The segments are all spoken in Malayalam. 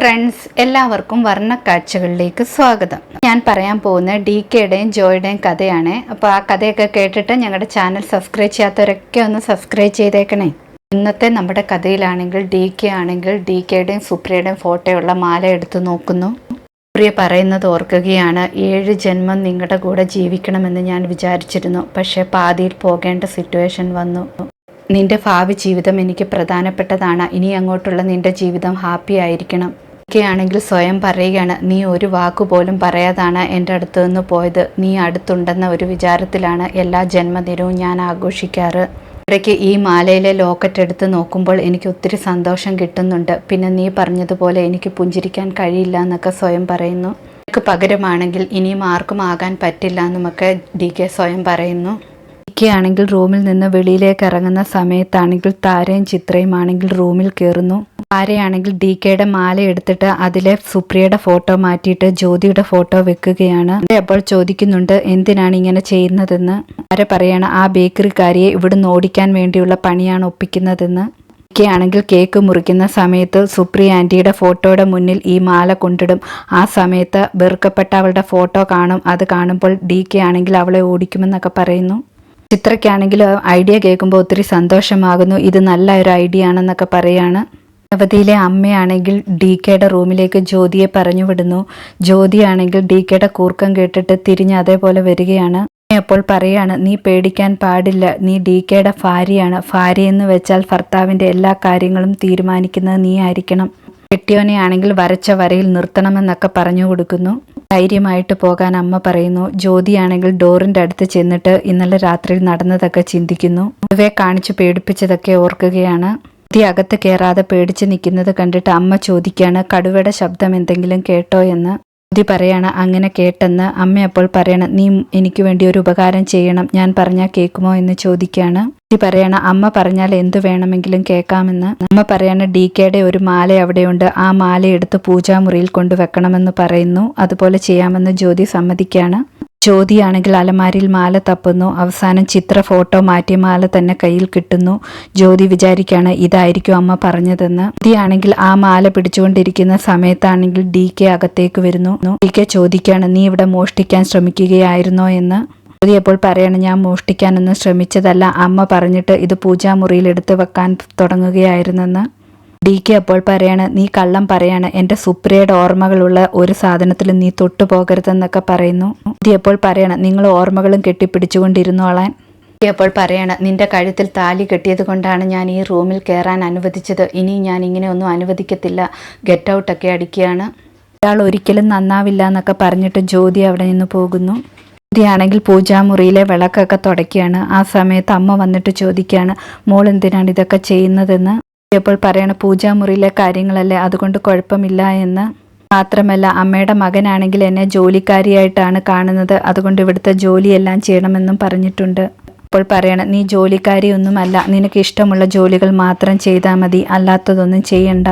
ഫ്രണ്ട്സ് എല്ലാവർക്കും വർണക്കാഴ്ചകളിലേക്ക് സ്വാഗതം. ഞാൻ പറയാൻ പോകുന്ന ഡി കെയുടെയും ജോയുടെയും കഥയാണ്. അപ്പോൾ ആ കഥയൊക്കെ കേട്ടിട്ട് ഞങ്ങളുടെ ചാനൽ സബ്സ്ക്രൈബ് ചെയ്യാത്തവരൊക്കെ ഒന്ന് സബ്സ്ക്രൈബ് ചെയ്തേക്കണേ. ഇന്നത്തെ നമ്മുടെ കഥയിലാണെങ്കിൽ ഡി കെ ആണെങ്കിൽ ഡി കെയുടെയും സുപ്രിയയുടെയും ഫോട്ടോയുള്ള മാല എടുത്തു നോക്കുന്നു. സുപ്രിയ പറയുന്നത് ഓർക്കുകയാണ് ഏഴ് ജന്മം നിങ്ങളുടെ കൂടെ ജീവിക്കണമെന്ന് ഞാൻ വിചാരിച്ചിരുന്നു. പക്ഷേ പാതിയിൽ പോകേണ്ട സിറ്റുവേഷൻ വന്നു. നിന്റെ ഭാവി ജീവിതം എനിക്ക് പ്രധാനപ്പെട്ടതാണ്. ഇനി അങ്ങോട്ടുള്ള നിന്റെ ജീവിതം ഹാപ്പി ആയിരിക്കണം. ഒക്കെയാണെങ്കിൽ സ്വയം പറയുകയാണ് നീ ഒരു വാക്കുപോലും പറയാതാണ് എന്റെ അടുത്ത് നിന്ന് പോയത്. നീ അടുത്തുണ്ടെന്ന ഒരു വിചാരത്തിലാണ് എല്ലാ ജന്മദിനവും ഞാൻ ആഘോഷിക്കാറ്. ഇടയ്ക്ക് ഈ മാലയിലെ ലോക്കറ്റ് എടുത്ത് നോക്കുമ്പോൾ എനിക്ക് ഒത്തിരി സന്തോഷം കിട്ടുന്നുണ്ട്. പിന്നെ നീ പറഞ്ഞതുപോലെ എനിക്ക് പുഞ്ചിരിക്കാൻ കഴിയില്ല എന്നൊക്കെ സ്വയം പറയുന്നു. എനിക്ക് പകരമാണെങ്കിൽ ഇനിയും ആർക്കും ആകാൻ പറ്റില്ല എന്നുമൊക്കെ ഡി കെ സ്വയം പറയുന്നു. ഒക്കെ ആണെങ്കിൽ റൂമിൽ നിന്ന് വെളിയിലേക്ക് ഇറങ്ങുന്ന സമയത്താണെങ്കിൽ താരയും ചിത്രയും ആണെങ്കിൽ റൂമിൽ കയറുന്നു. താരയാണെങ്കിൽ ഡി കെയുടെ മാല എടുത്തിട്ട് അതിലെ സുപ്രിയയുടെ ഫോട്ടോ മാറ്റിയിട്ട് ജ്യോതിയുടെ ഫോട്ടോ വെക്കുകയാണ്. അപ്പോൾ ചോദിക്കുന്നുണ്ട് എന്തിനാണ് ഇങ്ങനെ ചെയ്യുന്നതെന്ന്? താര പറയാണ് ആ ബേക്കറിക്കാരിയെ ഇവിടുന്ന് ഓടിക്കാൻ വേണ്ടിയുള്ള പണിയാണ് ഒപ്പിക്കുന്നതെന്ന്. ആണെങ്കിൽ കേക്ക് മുറിക്കുന്ന സമയത്ത് സുപ്രിയ ആന്റിയുടെ ഫോട്ടോയുടെ മുന്നിൽ ഈ മാല കൊണ്ടിടും. ആ സമയത്ത് വെറുക്കപ്പെട്ട അവളുടെ ഫോട്ടോ കാണും. അത് കാണുമ്പോൾ ഡി കെ ആണെങ്കിൽ അവളെ ഓടിക്കുമെന്നൊക്കെ പറയുന്നു. ചിത്രയ്ക്കാണെങ്കിൽ ഐഡിയ കേൾക്കുമ്പോൾ ഒത്തിരി സന്തോഷമാകുന്നു. ഇത് നല്ല ഒരു ഐഡിയ ആണെന്നൊക്കെ പറയാണ്. അവധിയിലെ അമ്മയാണെങ്കിൽ ഡി കെയുടെ റൂമിലേക്ക് ജ്യോതിയെ പറഞ്ഞു വിടുന്നു. ജ്യോതിയാണെങ്കിൽ ഡി കെയുടെ കൂർക്കം കേട്ടിട്ട് തിരിഞ്ഞ് അതേപോലെ വരികയാണ്. അപ്പോൾ പറയാണ് നീ പേടിക്കാൻ പാടില്ല. നീ ഡി കെയുടെ ഭാര്യയാണ്. ഭാര്യ എന്ന് വെച്ചാൽ ഭർത്താവിന്റെ എല്ലാ കാര്യങ്ങളും തീരുമാനിക്കുന്നത് നീ ആയിരിക്കണം. കെട്ടിയോനെ ആണെങ്കിൽ വരച്ച വരയിൽ നിർത്തണമെന്നൊക്കെ പറഞ്ഞു കൊടുക്കുന്നു. ധൈര്യമായിട്ട് പോകാൻ അമ്മ പറയുന്നു. ജ്യോതിയാണെങ്കിൽ ഡോറിന്റെ അടുത്ത് ചെന്നിട്ട് ഇന്നലെ രാത്രിയിൽ നടന്നതൊക്കെ ചിന്തിക്കുന്നു. പൊതുവെ കാണിച്ചു പേടിപ്പിച്ചതൊക്കെ ഓർക്കുകയാണ്. ജ്യോതി അകത്ത് കയറാതെ പേടിച്ച് നിൽക്കുന്നത് കണ്ടിട്ട് അമ്മ ചോദിക്കുകയാണ് കടുവയുടെ ശബ്ദം എന്തെങ്കിലും കേട്ടോ? എന്ന്. ജ്യോതി പറയാണ് അങ്ങനെ കേട്ടെന്ന് അമ്മ അപ്പോൾ പറയണം നീ എനിക്ക് വേണ്ടി ഒരു ഉപകാരം ചെയ്യണം ഞാൻ പറഞ്ഞാൽ കേൾക്കുമോ എന്ന് ചോദിക്കുകയാണ് ജ്യോതി പറയണ അമ്മ പറഞ്ഞാൽ എന്തു വേണമെങ്കിലും കേൾക്കാമെന്ന്. അമ്മ പറയാണ് ഡി കെയുടെ ഒരു മാല അവിടെയുണ്ട് ആ മാല എടുത്ത് പൂജാമുറിയിൽ കൊണ്ടുവെക്കണമെന്ന് പറയുന്നു അതുപോലെ ചെയ്യാമെന്ന് ജ്യോതി സമ്മതിക്കുകയാണ് ജ്യോതിയാണെങ്കിൽ അലമാരിയിൽ മാല തപ്പുന്നു. അവസാനം ചിത്ര ഫോട്ടോ മാറ്റിയ മാല തന്നെ കയ്യിൽ കിട്ടുന്നു. ജ്യോതി വിചാരിക്കുകയാണ് ഇതായിരിക്കും അമ്മ പറഞ്ഞതെന്ന്. ജ്യോതിയാണെങ്കിൽ ആ മാല പിടിച്ചുകൊണ്ടിരിക്കുന്ന സമയത്താണെങ്കിൽ ഡി കെ അകത്തേക്ക് വരുന്നു. ഡി കെ ചോദിക്കുകയാണ് നീ ഇവിടെ മോഷ്ടിക്കാൻ ശ്രമിക്കുകയായിരുന്നോ? എന്ന്. ജ്യോതി അപ്പോൾ പറയാണ് ഞാൻ മോഷ്ടിക്കാനൊന്നും ശ്രമിച്ചതല്ല. അമ്മ പറഞ്ഞിട്ട് ഇത് പൂജാമുറിയിൽ എടുത്ത് വെക്കാൻ തുടങ്ങുകയായിരുന്നെന്ന്. ഡി കെ അപ്പോൾ പറയാണ് നീ കള്ളം പറയാണ്. എന്റെ സുപ്രിയയുടെ ഓർമ്മകളുള്ള ഒരു സാധനത്തിൽ നീ തൊട്ടു പോകരുതെന്നൊക്കെ പറയുന്നു. അപ്പോൾ പറയണം നിങ്ങൾ ഓർമ്മകളും കെട്ടിപ്പിടിച്ചുകൊണ്ടിരുന്നോളാൻ അപ്പോൾ പറയണം നിന്റെ കഴുത്തിൽ താലി കെട്ടിയത് കൊണ്ടാണ് ഞാൻ ഈ റൂമിൽ കയറാൻ അനുവദിച്ചത്. ഇനി ഞാൻ ഇങ്ങനെ ഒന്നും അനുവദിക്കത്തില്ല. ഗെറ്റ് ഔട്ടൊക്കെ അടിക്കുകയാണ്. ഒരാൾ ഒരിക്കലും നന്നാവില്ല എന്നൊക്കെ പറഞ്ഞിട്ട് ജ്യോതി അവിടെ നിന്ന് പോകുന്നു. ജ്യോതിയാണെങ്കിൽ പൂജാമുറിയിലെ വിളക്കൊക്കെ തുടക്കുകയാണ് ആ സമയത്ത് അമ്മ വന്നിട്ട് ചോദിക്കുകയാണ് മോൾ എന്തിനാണ് ഇതൊക്കെ ചെയ്യുന്നതെന്ന്? അപ്പോൾ പറയണ പൂജാമുറിയിലെ കാര്യങ്ങളല്ലേ അതുകൊണ്ട് കുഴപ്പമില്ല എന്ന്. മാത്രമല്ല അമ്മയുടെ മകനാണെങ്കിൽ എന്നെ ജോലിക്കാരിയായിട്ടാണ് കാണുന്നത്. അതുകൊണ്ട് ഇവിടുത്തെ ജോലിയെല്ലാം ചെയ്യണമെന്നും പറഞ്ഞിട്ടുണ്ട്. അപ്പോൾ പറയണം നീ ജോലിക്കാരിയൊന്നുമല്ല. നിനക്ക് ഇഷ്ടമുള്ള ജോലികൾ മാത്രം ചെയ്താൽ മതി. അല്ലാത്തതൊന്നും ചെയ്യണ്ട.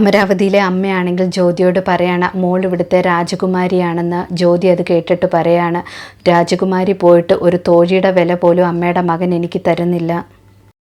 അമരാവതിയിലെ അമ്മയാണെങ്കിൽ ജ്യോതിയോട് പറയാണ് മോൾ ഇവിടുത്തെ രാജകുമാരിയാണെന്ന്. ജ്യോതി അത് കേട്ടിട്ട് പറയാണ് രാജകുമാരി പോയിട്ട് ഒരു തോഴിയുടെ വില പോലും അമ്മയുടെ മകൻ എനിക്ക് തരുന്നില്ല.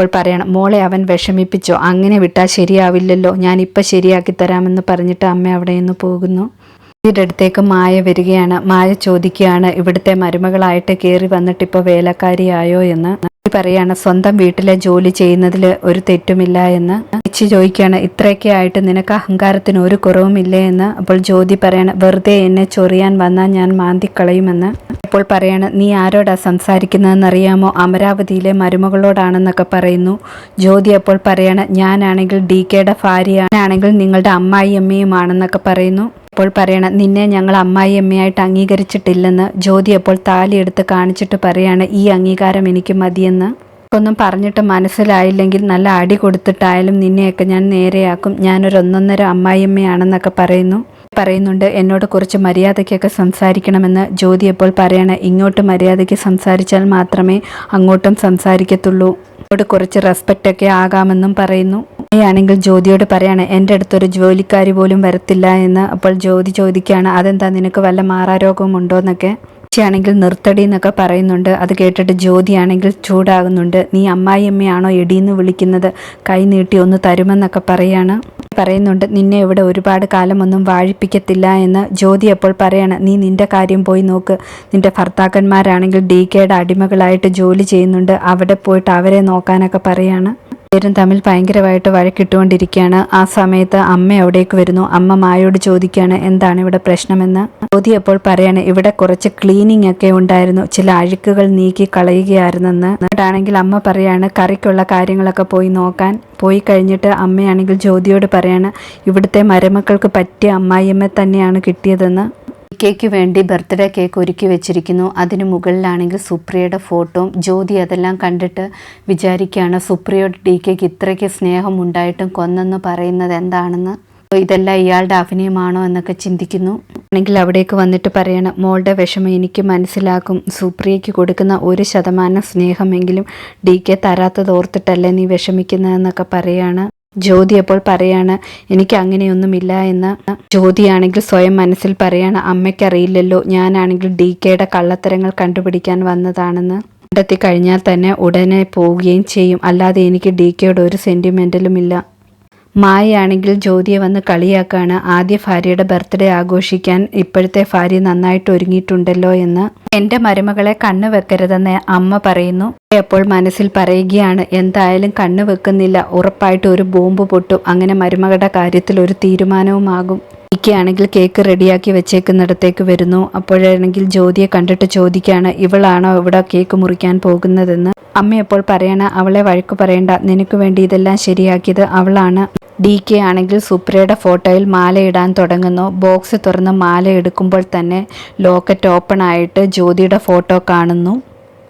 അപ്പോൾ പറയണം മോളെ അവൻ വിഷമിപ്പിച്ചോ അങ്ങനെ വിട്ടാൽ ശരിയാവില്ലല്ലോ ഞാനിപ്പോൾ ശരിയാക്കി തരാമെന്ന് പറഞ്ഞിട്ട് അമ്മ അവിടെ നിന്ന് പോകുന്നു. ഇതിന്റെ അടുത്തേക്ക് മായ വരികയാണ് മായ ചോദിക്കുകയാണ് ഇവിടുത്തെ മരുമകളായിട്ട് കയറി വന്നിട്ട് ഇപ്പോൾ വേലക്കാരിയായോ? എന്ന്. പറയാണ് സ്വന്തം വീട്ടിലെ ജോലി ചെയ്യുന്നതിൽ ഒരു തെറ്റുമില്ല എന്ന്. ചേച്ചി ചോദിക്കുകയാണ് ഇത്രയൊക്കെ ആയിട്ട് നിനക്ക് അഹങ്കാരത്തിന് ഒരു കുറവുമില്ലേ എന്ന് അപ്പോൾ ജ്യോതി പറയാണ് വെറുതെ എന്നെ ചൊറിയാൻ വന്നാൽ ഞാൻ മാന്തിക്കളയുമെന്ന്. അപ്പോൾ പറയാണ് നീ ആരോടാ സംസാരിക്കുന്നതെന്നറിയാമോ? അമരാവതിയിലെ മരുമകളോടാണെന്നൊക്കെ പറയുന്നു. ജ്യോതി അപ്പോൾ പറയാണ് ഞാനാണെങ്കിൽ ഡി കെയുടെ ഭാര്യയാണെങ്കിൽ നിങ്ങളുടെ അമ്മായി അമ്മയുമാണെന്നൊക്കെ പറയുന്നു. അപ്പോൾ പറയണം നിന്നെ ഞങ്ങൾ അമ്മായി അമ്മയായിട്ട് അംഗീകരിച്ചിട്ടില്ലെന്ന്. ജ്യോതി അപ്പോൾ താലിയെടുത്ത് കാണിച്ചിട്ട് പറയാണ് ഈ അംഗീകാരം എനിക്ക് മതിയെന്ന്. ഒന്നും പറഞ്ഞിട്ട് മനസ്സിലായില്ലെങ്കിൽ നല്ല അടി കൊടുത്തിട്ടായാലും നിന്നെയൊക്കെ ഞാൻ നേരെയാക്കും. ഞാനൊരു ഒന്നൊന്നര അമ്മായിയമ്മയാണെന്നൊക്കെ പറയുന്നു. പറയുന്നുണ്ട് എന്നോട് കുറച്ച് മര്യാദയ്ക്കൊക്കെ സംസാരിക്കണമെന്ന്. ജ്യോതി എപ്പോൾ പറയണ ഇങ്ങോട്ട് മര്യാദയ്ക്ക് സംസാരിച്ചാൽ മാത്രമേ അങ്ങോട്ടും സംസാരിക്കത്തുള്ളൂ. എന്നോട് കുറച്ച് റെസ്പെക്റ്റൊക്കെ ആകാമെന്നും പറയുന്നു. ആണെങ്കിൽ ജ്യോതിയോട് പറയാണ് എന്റെ അടുത്തൊരു ജോലിക്കാരി പോലും വരത്തില്ല എന്ന്. അപ്പോൾ ജ്യോതി ചോദിക്കുകയാണ് അതെന്താ നിനക്ക് വല്ല മാറാരോഗവും ഉണ്ടോ എന്നൊക്കെ. ആണെങ്കിൽ നിർത്തടി എന്നൊക്കെ പറയുന്നുണ്ട്. അത് കേട്ടിട്ട് ജ്യോതിയാണെങ്കിൽ ചൂടാകുന്നുണ്ട്. നീ അമ്മായിയമ്മയാണോ എടീന്ന് വിളിക്കുന്നത്? കൈ നീട്ടി ഒന്ന് തരുമെന്നൊക്കെ പറയാണ്. പറയുന്നുണ്ട് നിന്നെ ഇവിടെ ഒരുപാട് കാലമൊന്നും വാഴിപ്പിക്കത്തില്ല എന്ന് ജ്യോതി അപ്പോൾ പറയാണ് നീ നിന്റെ കാര്യം പോയി നോക്ക്. നിന്റെ ഭർത്താക്കന്മാരാണെങ്കിൽ ഡി കെയുടെ അടിമകളായിട്ട് ജോലി ചെയ്യുന്നുണ്ട്. അവിടെ പോയിട്ട് അവരെ നോക്കാനൊക്കെ പറയാണ്. പേരും തമ്മിൽ ഭയങ്കരമായിട്ട് വഴക്കിട്ടുകൊണ്ടിരിക്കുകയാണ്. ആ സമയത്ത് അമ്മ അവിടേക്ക് വരുന്നു? അമ്മ മായോട് ചോദിക്കുകയാണ് എന്താണ് ഇവിടെ പ്രശ്നമെന്ന്? ജ്യോതി അപ്പോൾ പറയാണ് ഇവിടെ കുറച്ച് ക്ലീനിങ് ഒക്കെ ഉണ്ടായിരുന്നു. ചില അഴുക്കുകൾ നീക്കി കളയുകയായിരുന്നെന്ന്. എന്നിട്ടാണെങ്കിൽ അമ്മ പറയാണ് കറിക്കുള്ള കാര്യങ്ങളൊക്കെ പോയി നോക്കാൻ. പോയി കഴിഞ്ഞിട്ട് അമ്മയാണെങ്കിൽ ജ്യോതിയോട് പറയാണ് ഇവിടുത്തെ മരുമക്കൾക്ക് പറ്റിയ അമ്മായിയമ്മ തന്നെയാണ് കിട്ടിയതെന്ന്. കേക്ക് വേണ്ടി ബർത്ത്ഡേ കേക്ക് ഒരുക്കി വെച്ചിരിക്കുന്നു. അതിന് മുകളിലാണെങ്കിൽ സുപ്രിയയുടെ ഫോട്ടോയും ജ്യോതി അതെല്ലാം കണ്ടിട്ട് വിചാരിക്കുകയാണ് സുപ്രിയയുടെ ഡി കേക്ക് ഇത്രയ്ക്ക് സ്നേഹം ഉണ്ടായിട്ടും കൊന്നെന്ന് പറയുന്നത് എന്താണെന്ന്? ഇതെല്ലാം ഇയാളുടെ അഭിനയമാണോ എന്നൊക്കെ ചിന്തിക്കുന്നു. ആണെങ്കിൽ അവിടേക്ക് വന്നിട്ട് പറയണം മോളുടെ വിഷമം എനിക്ക് മനസ്സിലാക്കും. സുപ്രിയയ്ക്ക് കൊടുക്കുന്ന ഒരു ശതമാനം സ്നേഹമെങ്കിലും ഡി കെ തരാത്തത് ഓർത്തിട്ടല്ലേ നീ വിഷമിക്കുന്നതെന്നൊക്കെ പറയാണ്. ജ്യോതി അപ്പോൾ പറയാണ് എനിക്ക് അങ്ങനെയൊന്നുമില്ല എന്ന്. ജ്യോതിയാണെങ്കിൽ സ്വയം മനസ്സിൽ പറയാണ് അമ്മയ്ക്കറിയില്ലല്ലോ ഞാനാണെങ്കിൽ ഡി കെയുടെ കള്ളത്തരങ്ങൾ കണ്ടുപിടിക്കാൻ വന്നതാണെന്ന്. കണ്ടെത്തി കഴിഞ്ഞാൽ തന്നെ ഉടനെ പോവുകയും ചെയ്യും. അല്ലാതെ എനിക്ക് ഡി കെയുടെ ഒരു സെന്റിമെന്റലുമില്ല മായയാണെങ്കിൽ ജ്യോതിയെ വന്ന് കളിയാക്കാണ് ആദ്യ ഭാര്യയുടെ ബർത്ത്ഡേ ആഘോഷിക്കാൻ ഇപ്പോഴത്തെ ഭാര്യ നന്നായിട്ട് ഒരുങ്ങിയിട്ടുണ്ടല്ലോ എന്ന്. എന്റെ മരുമകളെ കണ്ണു വെക്കരുതെന്ന് അമ്മ പറയുന്നു. അപ്പോൾ മനസ്സിൽ പറയുകയാണ് എന്തായാലും കണ്ണു വെക്കുന്നില്ല. ഉറപ്പായിട്ട് ഒരു ബോംബ് പൊട്ടും. അങ്ങനെ മരുമകളുടെ കാര്യത്തിൽ ഒരു തീരുമാനവുമാകും. ഇരിക്കുകയാണെങ്കിൽ കേക്ക് റെഡിയാക്കി വെച്ചേക്കുന്നിടത്തേക്ക് വരുന്നു. അപ്പോഴാണെങ്കിൽ ജ്യോതിയെ കണ്ടിട്ട് ചോദിക്കുകയാണ് ഇവളാണോ ഇവിടെ കേക്ക് മുറിക്കാൻ പോകുന്നതെന്ന്? അമ്മ അപ്പോൾ പറയണ അവളെ വഴക്ക് പറയണ്ട. നിനക്ക് വേണ്ടി ഇതെല്ലാം ശരിയാക്കിയത് അവളാണ്. ഡി കെ ആണെങ്കിൽ സുപ്രയുടെ ഫോട്ടോയിൽ മാല ഇടാൻ തുടങ്ങുന്നു. ബോക്സ് തുറന്ന് മാല എടുക്കുമ്പോൾ തന്നെ ലോക്കറ്റ് ഓപ്പൺ ആയിട്ട് ജ്യോതിയുടെ ഫോട്ടോ കാണുന്നു.